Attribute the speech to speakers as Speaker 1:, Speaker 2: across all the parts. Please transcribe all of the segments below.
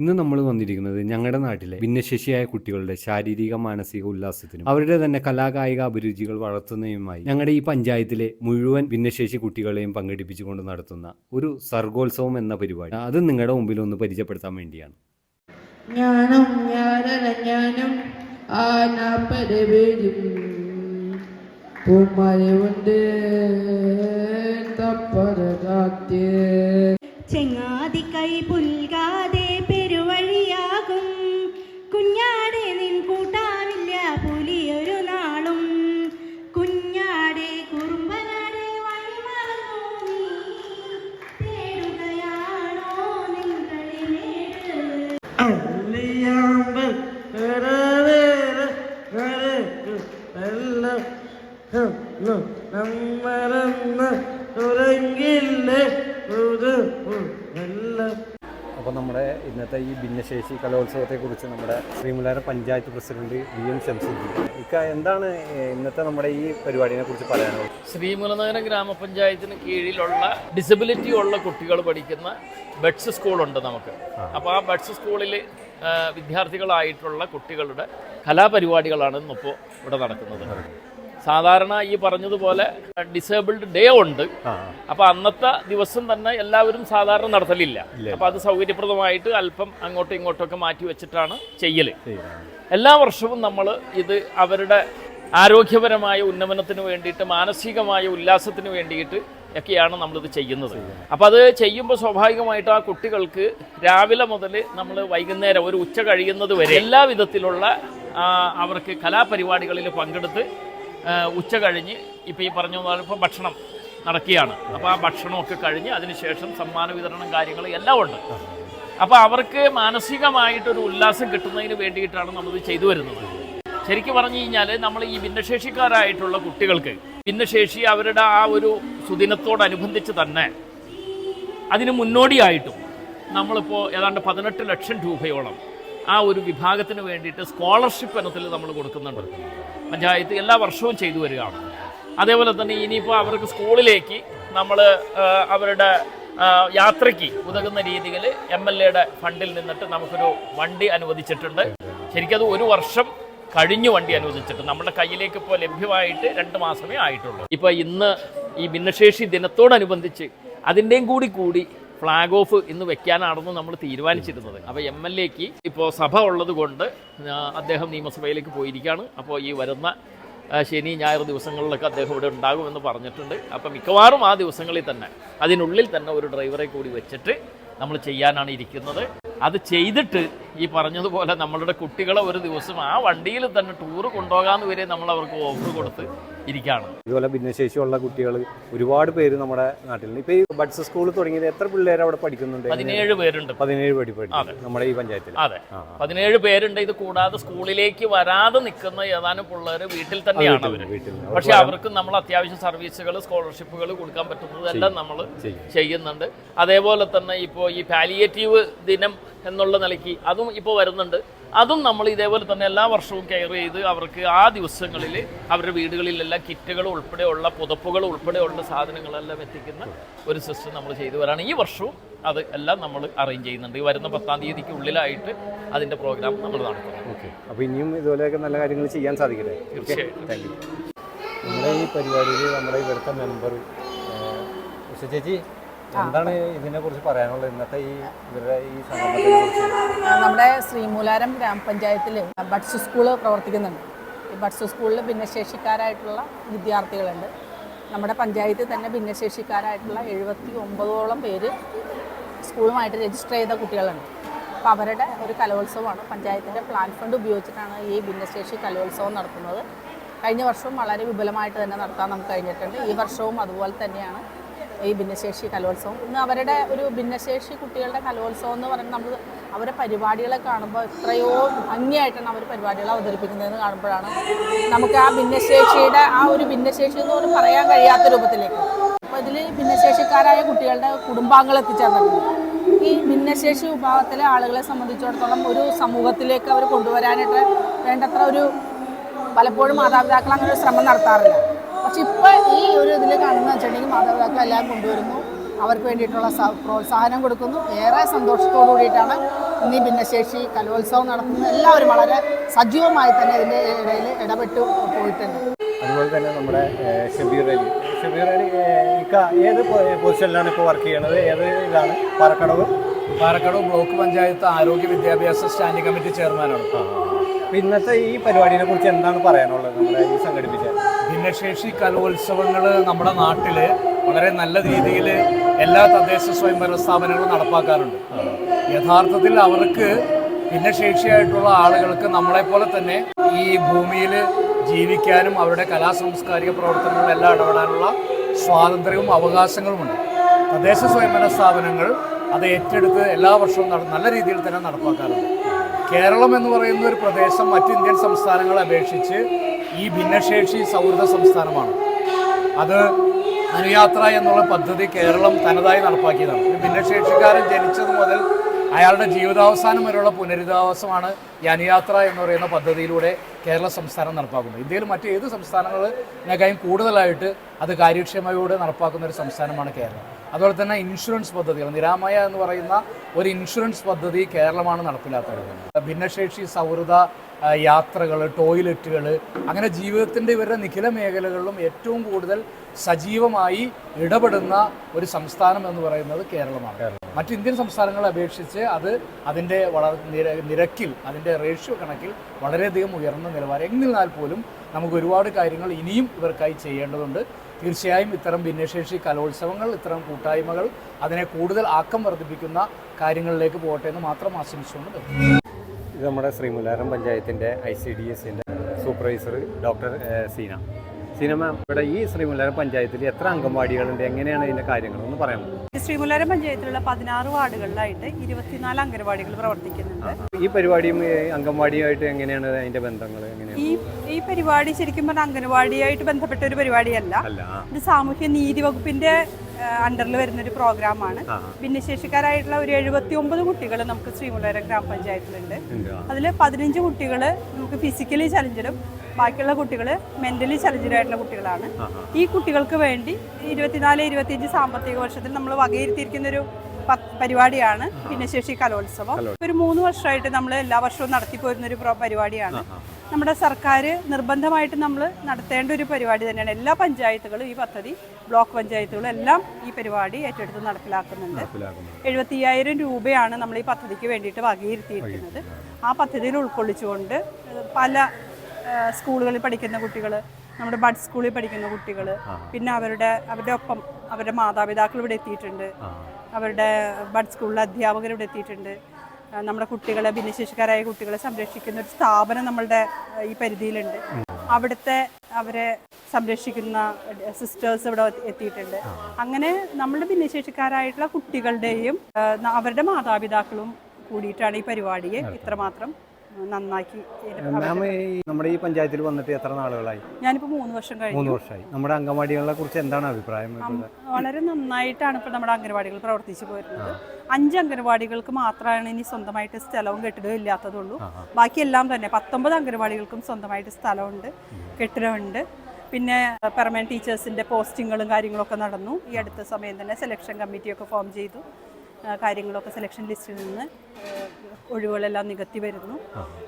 Speaker 1: ഇന്ന് നമ്മൾ വന്നിരിക്കുന്നത് ഞങ്ങളുടെ നാട്ടിലെ ഭിന്നശേഷിയായ കുട്ടികളുടെ ശാരീരിക മാനസിക ഉല്ലാസത്തിനും അവരുടെ തന്നെ കലാകായിക അഭിരുചികൾ വളർത്തുന്നതിനുമായി ഞങ്ങളുടെ ഈ പഞ്ചായത്തിലെ മുഴുവൻ ഭിന്നശേഷി കുട്ടികളെയും പങ്കെടുപ്പിച്ചുകൊണ്ട് നടത്തുന്ന ഒരു സർഗോത്സവം എന്ന പരിപാടി. അത് നിങ്ങളുടെ മുമ്പിൽ ഒന്ന് പരിചയപ്പെടുത്താൻ വേണ്ടിയാണ്.
Speaker 2: ഞാനും ഞാനും
Speaker 3: ചെങ്ങാതി കൈ പുൽകാതെ
Speaker 1: നമ്മുടെ ഇന്നത്തെ ഈ ഭിന്നശേഷി കലോത്സവത്തെക്കുറിച്ച് നമ്മുടെ ശ്രീമുലാര panchayat president V M Shamsuddin. ഇക്ക എന്താണ് ഇന്നത്തെ നമ്മുടെ ഈ പരിപാടിനെ കുറിച്ച് പറയാനുള്ളത്?
Speaker 4: ശ്രീമുലനഗരം ഗ്രാമപഞ്ചായത്തിന് കീഴിലുള്ള ഡിസബിലിറ്റി ഉള്ള കുട്ടികൾ പഠിക്കുന്ന ബഡ്സ് സ്കൂളുണ്ട് നമുക്ക്. അപ്പോൾ ആ ബഡ്സ് സ്കൂളിൽ വിദ്യാർത്ഥികളായിട്ടുള്ള കുട്ടികളുടെ കലാപരിപാടികളാണ് ഇന്നിപ്പോൾ ഇവിടെ നടക്കുന്നത്. സാധാരണ ഈ പറഞ്ഞതുപോലെ ഡിസേബിൾഡ് ഡേ ഉണ്ട്. അപ്പൊ അന്നത്തെ ദിവസം തന്നെ എല്ലാവരും സാധാരണ നടത്തലില്ല. അപ്പൊ അത് സൗകര്യപ്രദമായിട്ട് അല്പം അങ്ങോട്ടും ഇങ്ങോട്ടൊക്കെ മാറ്റി വെച്ചിട്ടാണ് ചെയ്യൽ എല്ലാ വർഷവും നമ്മൾ ഇത് അവരുടെ ആരോഗ്യപരമായ ഉന്നമനത്തിന് വേണ്ടിയിട്ട് മാനസികമായ ഉല്ലാസത്തിന് വേണ്ടിയിട്ട് ഒക്കെയാണ് നമ്മളിത് ചെയ്യുന്നത്. അപ്പം അത് ചെയ്യുമ്പോൾ സ്വാഭാവികമായിട്ട് ആ കുട്ടികൾക്ക് രാവിലെ മുതൽ നമ്മൾ വൈകുന്നേരം ഒരു ഉച്ച കഴിയുന്നത് വരെ എല്ലാ വിധത്തിലുള്ള അവർക്ക് കലാപരിപാടികളിൽ പങ്കെടുത്ത് ഉച്ച കഴിഞ്ഞ് ഇപ്പോൾ ഈ പറഞ്ഞ ഇപ്പോൾ ഭക്ഷണം നടക്കുകയാണ്. അപ്പോൾ ആ ഭക്ഷണമൊക്കെ കഴിഞ്ഞ് അതിനുശേഷം സമ്മാന വിതരണം കാര്യങ്ങൾ എല്ലാം ഉണ്ട്. അപ്പോൾ അവർക്ക് മാനസികമായിട്ടൊരു ഉല്ലാസം കിട്ടുന്നതിന് വേണ്ടിയിട്ടാണ് നമ്മളിത് ചെയ്തു വരുന്നത്. ശരിക്കും പറഞ്ഞു കഴിഞ്ഞാൽ നമ്മൾ ഈ ഭിന്നശേഷിക്കാരായിട്ടുള്ള കുട്ടികൾക്ക് ഭിന്നശേഷി അവരുടെ ആ ഒരു സുദിനത്തോടനുബന്ധിച്ച് തന്നെ അതിന് മുന്നോടിയായിട്ടും നമ്മളിപ്പോൾ ഏതാണ്ട് പതിനെട്ട് ലക്ഷം രൂപയോളം ആ ഒരു വിഭാഗത്തിന് വേണ്ടിയിട്ട് സ്കോളർഷിപ്പ് ഇനത്തിൽ നമ്മൾ കൊടുക്കുന്നുണ്ട്. പഞ്ചായത്ത് എല്ലാ വർഷവും ചെയ്തു വരികയാണ്. അതേപോലെ തന്നെ ഇനിയിപ്പോൾ അവർക്ക് സ്കൂളിലേക്ക് നമ്മൾ അവരുടെ യാത്രയ്ക്ക് ഉതകുന്ന രീതിയിൽ എം എൽ എയുടെ ഫണ്ടിൽ നിന്നിട്ട് നമുക്കൊരു വണ്ടി അനുവദിച്ചിട്ടുണ്ട്. ശരിക്കും അത് ഒരു വർഷം കഴിഞ്ഞു വണ്ടി അനുവദിച്ചിട്ട്. നമ്മുടെ കയ്യിലേക്ക് ഇപ്പോൾ ലഭ്യമായിട്ട് രണ്ട് മാസമേ ആയിട്ടുള്ളൂ. ഇപ്പോൾ ഇന്ന് ഈ ഭിന്നശേഷി ദിനത്തോടനുബന്ധിച്ച് അതിന്റെയും കൂടി കൂടി ഫ്ലാഗ് ഓഫ് ഇന്ന് വെക്കാനാണെന്ന് നമ്മൾ തീരുമാനിച്ചിരുന്നത്. അപ്പോൾ എം എൽ എക്ക് ഇപ്പോൾ സഭ ഉള്ളത് കൊണ്ട് അദ്ദേഹം നിയമസഭയിലേക്ക് പോയിരിക്കുകയാണ്. അപ്പോൾ ഈ വരുന്ന ശനി ഞായർ ദിവസങ്ങളിലൊക്കെ അദ്ദേഹം ഇവിടെ ഉണ്ടാകുമെന്ന് പറഞ്ഞിട്ടുണ്ട്. അപ്പോൾ മിക്കവാറും ആ ദിവസങ്ങളിൽ തന്നെ അതിനുള്ളിൽ തന്നെ ഒരു ഡ്രൈവറെ കൂടി വെച്ചിട്ട് നമ്മൾ ചെയ്യാനാണ് ഇരിക്കുന്നത്. അത് ചെയ്തിട്ട് ഈ പറഞ്ഞതുപോലെ നമ്മളുടെ കുട്ടികളെ ഒരു ദിവസം ആ വണ്ടിയിൽ തന്നെ ടൂറ് കൊണ്ടുപോകാമെന്ന് വരെ നമ്മൾ അവർക്ക് ഓഫർ കൊടുത്ത് ഇരിക്കുകയാണ്
Speaker 1: ഇതുപോലെ ഭിന്നശേഷിയുള്ള കുട്ടികൾ ഒരുപാട് പേര് നമ്മുടെ നാട്ടിലുണ്ട്. ഇപ്പൊ ഈ ബഡ്സ് സ്കൂൾ തുടങ്ങിയത് എത്ര പിള്ളേർ അവിടെ പഠിക്കുന്നുണ്ട്?
Speaker 4: പതിനേഴ് പേരുണ്ട്.
Speaker 1: പതിനേഴ് പേര് പഠിക്കും നമ്മുടെ ഈ പഞ്ചായത്തിൽ.
Speaker 4: അതെ. പതിനേഴ് പേരുണ്ട് ഇത് കൂടാതെ സ്കൂളിലേക്ക് വരാതെ നിൽക്കുന്ന ഏതാനും പിള്ളേർ വീട്ടിൽ തന്നെയാണ് അവർ പക്ഷെ അവർക്ക് നമ്മൾ അത്യാവശ്യം സർവീസുകൾ സ്കോളർഷിപ്പുകൾ കൊടുക്കാൻ പറ്റുന്നതെല്ലാം നമ്മൾ ചെയ്യുന്നുണ്ട്. അതേപോലെ തന്നെ ഇപ്പോൾ ഈ പാലിയേറ്റീവ് ദിനം എന്നുള്ള നിലയ്ക്ക് അതും ഇപ്പോൾ വരുന്നുണ്ട്. അതും നമ്മൾ ഇതേപോലെ തന്നെ എല്ലാ വർഷവും കെയർ ചെയ്ത് അവർക്ക് ആ ദിവസങ്ങളിൽ അവരുടെ വീടുകളിലെല്ലാം കിറ്റുകൾ ഉൾപ്പെടെയുള്ള പുതപ്പുകൾ ഉൾപ്പെടെയുള്ള സാധനങ്ങളെല്ലാം എത്തിക്കുന്ന ഒരു സിസ്റ്റം നമ്മൾ ചെയ്തു വരാണ്. ഈ വർഷവും അത് എല്ലാം നമ്മൾ അറേഞ്ച് ചെയ്യുന്നുണ്ട്. ഈ വരുന്ന പത്താം തീയതിക്ക് ഉള്ളിലായിട്ട് അതിന്റെ പ്രോഗ്രാം നമ്മൾ നടത്തുന്നു
Speaker 1: ഓക്കെ. അപ്പോൾ ഇനിയും ഇതുപോലെയൊക്കെ നല്ല കാര്യങ്ങൾ ചെയ്യാൻ സാധിക്കട്ടെ?
Speaker 4: തീർച്ചയായിട്ടും.
Speaker 1: താങ്ക് യു നമ്മുടെ ഈ പരിപാടിയിൽ നമ്മുടെ ഇവിടുത്തെ മെമ്പർ ചേച്ചി എന്താണ് ഇതിനെ കുറിച്ച് പറയാനുള്ളത്? ഇന്നത്തെ ഈ ഇവരുടെ ഈ
Speaker 5: നമ്മുടെ ശ്രീമൂലാരം ഗ്രാമപഞ്ചായത്തിൽ ബഡ്സ് സ്കൂൾ പ്രവർത്തിക്കുന്നുണ്ട്. ഈ ബഡ്സ് സ്കൂളിൽ ഭിന്നശേഷിക്കാരായിട്ടുള്ള വിദ്യാർത്ഥികളുണ്ട്. നമ്മുടെ പഞ്ചായത്തിൽ തന്നെ ഭിന്നശേഷിക്കാരായിട്ടുള്ള എഴുപത്തി ഒമ്പതോളം പേര് സ്കൂളുമായിട്ട് രജിസ്റ്റർ ചെയ്ത കുട്ടികളുണ്ട്. അപ്പോൾ അവരുടെ ഒരു കലോത്സവമാണ്. പഞ്ചായത്തിന്റെ പ്ലാൻ ഫണ്ട് ഉപയോഗിച്ചിട്ടാണ് ഈ ഭിന്നശേഷി കലോത്സവം നടത്തുന്നത്. കഴിഞ്ഞ വർഷവും വളരെ വിപുലമായിട്ട് തന്നെ നടത്താൻ നമുക്ക് കഴിഞ്ഞിട്ടുണ്ട്. ഈ വർഷവും അതുപോലെ തന്നെയാണ്. ഈ ഭിന്നശേഷി കലോത്സവം. ഇന്ന് അവരുടെ ഒരു ഭിന്നശേഷി കുട്ടികളുടെ കലോത്സവം എന്ന് പറയുന്നത് നമ്മൾ അവരുടെ പരിപാടികളെ കാണുമ്പോൾ എത്രയോ ഭംഗിയായിട്ടാണ് അവർ പരിപാടികൾ അവതരിപ്പിക്കുന്നതെന്ന് കാണുമ്പോഴാണ് നമുക്ക് ആ ഭിന്നശേഷിയുടെ ആ ഒരു ഭിന്നശേഷി എന്ന് പോലും പറയാൻ കഴിയാത്ത രൂപത്തിലേക്ക്. അപ്പോൾ ഇതിൽ ഭിന്നശേഷിക്കാരായ കുട്ടികളുടെ കുടുംബാംഗങ്ങൾ എത്തിച്ചേർന്നിട്ടുണ്ട്. ഈ ഭിന്നശേഷി വിഭാഗത്തിലെ ആളുകളെ സംബന്ധിച്ചിടത്തോളം ഒരു സമൂഹത്തിലേക്ക് അവർ കൊണ്ടുവരാനായിട്ട് വേണ്ടത്ര ഒരു പലപ്പോഴും മാതാപിതാക്കൾ അങ്ങനെ ഒരു ശ്രമം നടത്താറില്ല. പക്ഷെ ഇപ്പോൾ ഈ ഒരു ഇതിൽ കാണുന്ന വെച്ചിട്ടുണ്ടെങ്കിൽ മാതാപിതാക്കൾ എല്ലാം കൊണ്ടുവരുന്നു. അവർക്ക് വേണ്ടിയിട്ടുള്ള പ്രോത്സാഹനം കൊടുക്കുന്നു. ഏറെ സന്തോഷത്തോടു കൂടിയിട്ടാണ് ഇന്ന് ഈ ഭിന്നശേഷി കലോത്സവം നടത്തുന്നത്. എല്ലാവരും വളരെ സജീവമായി തന്നെ ഇതിന്റെ ഇടയിൽ ഇടപെട്ട് പോയിട്ടുണ്ട്.
Speaker 1: അതുപോലെ തന്നെ നമ്മുടെ ഷബീർ അലി. ഷബീർ അലി ഇക്ക ഏത് പൊസിഷനിലാണ് ഇപ്പോൾ വർക്ക് ചെയ്യണത് ഏത് ഇതാണ്? പാറക്കടവ്?
Speaker 6: പാറക്കടവ് ബ്ലോക്ക് പഞ്ചായത്ത് ആരോഗ്യ വിദ്യാഭ്യാസ സ്റ്റാൻഡിംഗ് കമ്മിറ്റി ചെയർമാനാണ്.
Speaker 1: ഇന്നത്തെ ഈ പരിപാടിയെ കുറിച്ച് എന്താണ് പറയാനുള്ളത്? നമ്മുടെ ഈ സംഘടിപ്പിച്ച
Speaker 6: ഭിന്നശേഷി കലോത്സവങ്ങൾ നമ്മുടെ നാട്ടിൽ വളരെ നല്ല രീതിയിൽ എല്ലാ തദ്ദേശ സ്വയംഭരണ സ്ഥാപനങ്ങളും നടപ്പാക്കാറുണ്ട്. യഥാർത്ഥത്തിൽ അവർക്ക് ഭിന്നശേഷിയായിട്ടുള്ള ആളുകൾക്ക് നമ്മളെപ്പോലെ തന്നെ ഈ ഭൂമിയിൽ ജീവിക്കാനും അവരുടെ കലാ സാംസ്കാരിക പ്രവർത്തനങ്ങളെല്ലാം ഇടപെടാനുള്ള സ്വാതന്ത്ര്യവും അവകാശങ്ങളുമുണ്ട്. തദ്ദേശ സ്വയംഭരണ സ്ഥാപനങ്ങൾ അത് ഏറ്റെടുത്ത് എല്ലാ വർഷവും നല്ല രീതിയിൽ തന്നെ നടപ്പാക്കാറുണ്ട്. കേരളം എന്ന് പറയുന്ന ഒരു പ്രദേശം മറ്റ് ഇന്ത്യൻ സംസ്ഥാനങ്ങളെ അപേക്ഷിച്ച് ഈ ഭിന്നശേഷി സൗഹൃദ സംസ്ഥാനമാണ്. അത് അനുയാത്ര എന്നുള്ള പദ്ധതി കേരളം തനതായി നടപ്പാക്കിയതാണ്. ഭിന്നശേഷിക്കാരൻ ജനിച്ചത് മുതൽ അയാളുടെ ജീവിതാവസാനം വരെയുള്ള പുനരധിവാസമാണ് ഈ അനുയാത്ര എന്ന് പറയുന്ന പദ്ധതിയിലൂടെ കേരള സംസ്ഥാനം നടപ്പാക്കുന്നത്. ഇന്ത്യയിൽ മറ്റേത് ഏത് സംസ്ഥാനങ്ങളിനേക്കാളും കൂടുതലായിട്ട് അത് കാര്യക്ഷമയോടെ നടപ്പാക്കുന്ന ഒരു സംസ്ഥാനമാണ് കേരളം. അതുപോലെ തന്നെ ഇൻഷുറൻസ് പദ്ധതികൾ. നിരാമയ എന്ന് പറയുന്ന ഒരു ഇൻഷുറൻസ് പദ്ധതി കേരളമാണ് നടപ്പിലാക്കുന്നത്. ഭിന്നശേഷി സൗഹൃദ യാത്രകൾ ടോയ്ലറ്റുകൾ അങ്ങനെ ജീവിതത്തിന്റെ ഇവരുടെ നിഖില മേഖലകളിലും ഏറ്റവും കൂടുതൽ സജീവമായി ഇടപെടുന്ന ഒരു സംസ്ഥാനം എന്ന് പറയുന്നത് കേരളമാണ്. മറ്റ് ഇന്ത്യൻ സംസ്ഥാനങ്ങളെ അപേക്ഷിച്ച് അത് അതിന്റെ വളർ നിര നിരക്കിൽ അതിന്റെ റേഷ്യോ കണക്കിൽ വളരെയധികം ഉയർന്ന നിലവാരം. എന്നിരുന്നാൽ പോലും നമുക്ക് ഒരുപാട് കാര്യങ്ങൾ ഇനിയും ഇവർക്കായി ചെയ്യേണ്ടതുണ്ട്. തീർച്ചയായും ഇത്തരം ഭിന്നശേഷി കലോത്സവങ്ങൾ ഇത്തരം കൂട്ടായ്മകൾ അതിനെ കൂടുതൽ ആക്കം വർദ്ധിപ്പിക്കുന്ന കാര്യങ്ങളിലേക്ക് പോകട്ടെ എന്ന് മാത്രം ആശംസിച്ചുകൊണ്ട്.
Speaker 1: ഇത് നമ്മുടെ ശ്രീമുലാരം പഞ്ചായത്തിന്റെ ഐ സി ഡി എസിന്റെ supervisor doctor Seena. Seena ma'am ഇവിടെ ഈ ശ്രീമുലാരം പഞ്ചായത്തിൽ എത്ര അംഗൻവാടികളുണ്ട്? എങ്ങനെയാണ് ഇതിന്റെ കാര്യങ്ങൾ ഒന്ന് പറയാമോ
Speaker 7: ശ്രീമുലാരം പഞ്ചായത്തിലുള്ള പതിനാറ് വാർഡുകളിലായിട്ട് ഇരുപത്തിനാല് അംഗൻവാടികൾ പ്രവർത്തിക്കുന്നുണ്ട്.
Speaker 1: ഈ പരിപാടിയും അംഗൻവാടിയുമായിട്ട് എങ്ങനെയാണ് അതിന്റെ ബന്ധങ്ങൾ? എങ്ങനെയാണ്
Speaker 7: പരിപാടി ശരിക്കും പറഞ്ഞാൽ അംഗനവാടിയായിട്ട് ബന്ധപ്പെട്ട ഒരു പരിപാടിയല്ല. ഇത് സാമൂഹ്യ നീതി വകുപ്പിന്റെ അണ്ടറിൽ വരുന്ന ഒരു പ്രോഗ്രാമാണ്. ഭിന്നശേഷിക്കാരായിട്ടുള്ള ഒരു എഴുപത്തി ഒമ്പത് കുട്ടികൾ നമുക്ക് ശ്രീമുളര ഗ്രാമപഞ്ചായത്തിലുണ്ട്. അതിൽ പതിനഞ്ച് കുട്ടികൾ നമുക്ക് ഫിസിക്കലി ചലഞ്ചഡും ബാക്കിയുള്ള കുട്ടികൾ മെന്റലി ചലഞ്ചഡ് ആയിട്ടുള്ള കുട്ടികളാണ്. ഈ കുട്ടികൾക്ക് വേണ്ടി ഇരുപത്തിനാല് ഇരുപത്തിയഞ്ച് സാമ്പത്തിക വർഷത്തിൽ നമ്മൾ വകയിരുത്തിയിരിക്കുന്ന ഒരു പരിപാടിയാണ് ഭിന്നശേഷി കലോത്സവം. ഒരു മൂന്ന് വർഷമായിട്ട് നമ്മൾ എല്ലാ വർഷവും നടത്തി പോരുന്ന ഒരു പ്രോ- പരിപാടിയാണ് നമ്മുടെ സർക്കാർ നിർബന്ധമായിട്ട് നമ്മൾ നടത്തേണ്ട ഒരു പരിപാടി തന്നെയാണ്. എല്ലാ പഞ്ചായത്തുകളും ഈ പദ്ധതി ബ്ലോക്ക് പഞ്ചായത്തുകളും എല്ലാം ഈ പരിപാടി ഏറ്റെടുത്ത് നടപ്പിലാക്കുന്നുണ്ട്. എഴുപത്തി അയ്യായിരം രൂപയാണ് നമ്മൾ ഈ പദ്ധതിക്ക് വേണ്ടിയിട്ട് വകയിരുത്തിയിരിക്കുന്നത്. ആ പദ്ധതിയിൽ ഉൾക്കൊള്ളിച്ചുകൊണ്ട് പല സ്കൂളുകളിൽ പഠിക്കുന്ന കുട്ടികൾ നമ്മുടെ ബഡ് സ്കൂളിൽ പഠിക്കുന്ന കുട്ടികൾ പിന്നെ അവരുടെ അവരുടെ ഒപ്പം അവരുടെ മാതാപിതാക്കൾ ഇവിടെ എത്തിയിട്ടുണ്ട്. അവരുടെ ബഡ് സ്കൂളിലെ അധ്യാപകർ ഇവിടെ എത്തിയിട്ടുണ്ട്. നമ്മുടെ കുട്ടികളെ ഭിന്നശേഷിക്കാരായ കുട്ടികളെ സംരക്ഷിക്കുന്ന ഒരു സ്ഥാപനം നമ്മളുടെ ഈ പരിധിയിലുണ്ട്. അവിടുത്തെ അവരെ സംരക്ഷിക്കുന്ന സിസ്റ്റേഴ്സ് ഇവിടെ എത്തിയിട്ടുണ്ട്. അങ്ങനെ നമ്മുടെ ഭിന്നശേഷിക്കാരായിട്ടുള്ള കുട്ടികളുടെയും അവരുടെ മാതാപിതാക്കളും കൂടിയിട്ടാണ് ഈ പരിപാടിയെ ഇത്രമാത്രം നന്നാക്കി
Speaker 1: മാം നമ്മുടെ ഈ പഞ്ചായത്തിൽ വന്നിട്ട് എത്ര നാളുകളായി?
Speaker 7: ഞാനിപ്പോൾ മൂന്ന് വർഷം
Speaker 1: മൂന്ന്
Speaker 7: കഴിഞ്ഞു
Speaker 1: വർഷമായി. നമ്മുടെ അംഗൻവാടികളെ കുറിച്ച് എന്താണ് അഭിപ്രായം?
Speaker 7: വളരെ നന്നായിട്ടാണ് ഇപ്പോൾ നമ്മുടെ അംഗൻവാടികൾ പ്രവർത്തിച്ചു പോയിരുന്നത് അഞ്ച് അംഗൻവാടികൾക്ക് മാത്രമാണ് ഇനി സ്വന്തമായിട്ട് സ്ഥലവും കെട്ടിടവും ഇല്ലാത്തതുള്ളൂ. ബാക്കിയെല്ലാം തന്നെ പത്തൊമ്പത് അംഗൻവാടികൾക്കും സ്വന്തമായിട്ട് സ്ഥലമുണ്ട് കെട്ടിടമുണ്ട്. പിന്നെ പെർമനന്റ് ടീച്ചേഴ്സിന്റെ പോസ്റ്റിങ്ങുകളും കാര്യങ്ങളൊക്കെ നടന്നു. ഈ അടുത്ത സമയം തന്നെ സെലക്ഷൻ കമ്മിറ്റിയൊക്കെ ഫോം ചെയ്തു. കാര്യങ്ങളൊക്കെ സെലക്ഷൻ ലിസ്റ്റിൽ നിന്ന്. ഒഴിവുകളെല്ലാം നികത്തി വരുന്നു.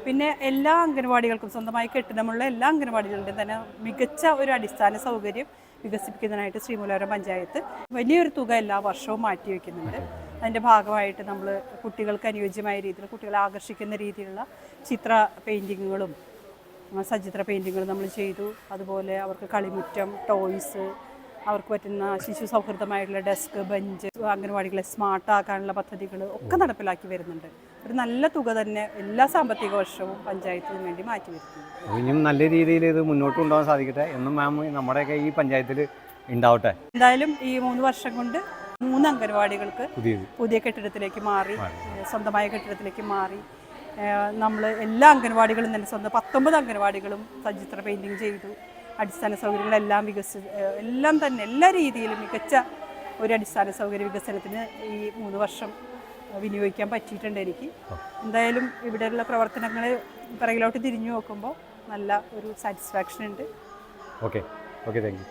Speaker 7: പിന്നെ എല്ലാ അംഗനവാടികൾക്കും സ്വന്തമായി കെട്ടിടമുള്ള എല്ലാ അംഗനവാടികളുടെയും തന്നെ മികച്ച ഒരു അടിസ്ഥാന സൗകര്യം വികസിപ്പിക്കുന്നതിനായിട്ട് ശ്രീമൂലവരം പഞ്ചായത്ത് വലിയൊരു തുക എല്ലാ വർഷവും മാറ്റിവെക്കുന്നുണ്ട് അതിന്റെ ഭാഗമായിട്ട് നമ്മൾ കുട്ടികൾക്ക് അനുയോജ്യമായ രീതിയിൽ കുട്ടികളെ ആകർഷിക്കുന്ന രീതിയിലുള്ള ചിത്ര പെയിന്റിങ്ങുകളും സചിത്ര പെയിന്റിങ്ങുകൾ നമ്മൾ ചെയ്തു. അതുപോലെ അവർക്ക് കളിമുറ്റം ടോയ്സ് അവർക്ക് പറ്റുന്ന ശിശു സൗഹൃദമായിട്ടുള്ള ഡെസ്ക് ബെഞ്ച് അംഗനവാടികളെ സ്മാർട്ടാക്കാനുള്ള പദ്ധതികൾ ഒക്കെ നടപ്പിലാക്കി വരുന്നുണ്ട്. ഒരു നല്ല തുക തന്നെ എല്ലാ സാമ്പത്തിക വർഷവും പഞ്ചായത്തിന് വേണ്ടി മാറ്റി
Speaker 1: അപ്പോൾ ഇനിയും നല്ല രീതിയിൽ ഇത് മുന്നോട്ട് കൊണ്ടുപോകാൻ സാധിക്കട്ടെ എന്നും മാം നമ്മുടെയൊക്കെ ഈ പഞ്ചായത്തിൽ ഉണ്ടാവട്ടെ.
Speaker 7: എന്തായാലും ഈ മൂന്ന് വർഷം കൊണ്ട് മൂന്ന്
Speaker 1: അംഗൻവാടികൾക്ക്
Speaker 7: പുതിയ കെട്ടിടത്തിലേക്ക് മാറി സ്വന്തമായ കെട്ടിടത്തിലേക്ക് മാറി. നമ്മൾ എല്ലാ അംഗൻവാടികളും തന്നെ സ്വന്തം പത്തൊമ്പത് അംഗൻവാടികളും സജിത്ര പെയിന്റിങ് ചെയ്തു. അടിസ്ഥാന സൗകര്യങ്ങളെല്ലാം വികസി എല്ലാം തന്നെ എല്ലാ രീതിയിലും മികച്ച ഒരു അടിസ്ഥാന സൗകര്യ വികസനത്തിന് ഈ മൂന്ന് വർഷം വിനിയോഗിക്കാൻ പറ്റിയിട്ടുണ്ട് എനിക്ക്. എന്തായാലും ഇവിടെയുള്ള പ്രവർത്തനങ്ങൾ പിറകിലോട്ട് തിരിഞ്ഞു നോക്കുമ്പോൾ നല്ല ഒരു സാറ്റിസ്ഫാക്ഷൻ ഉണ്ട്.
Speaker 1: Okay okay thank you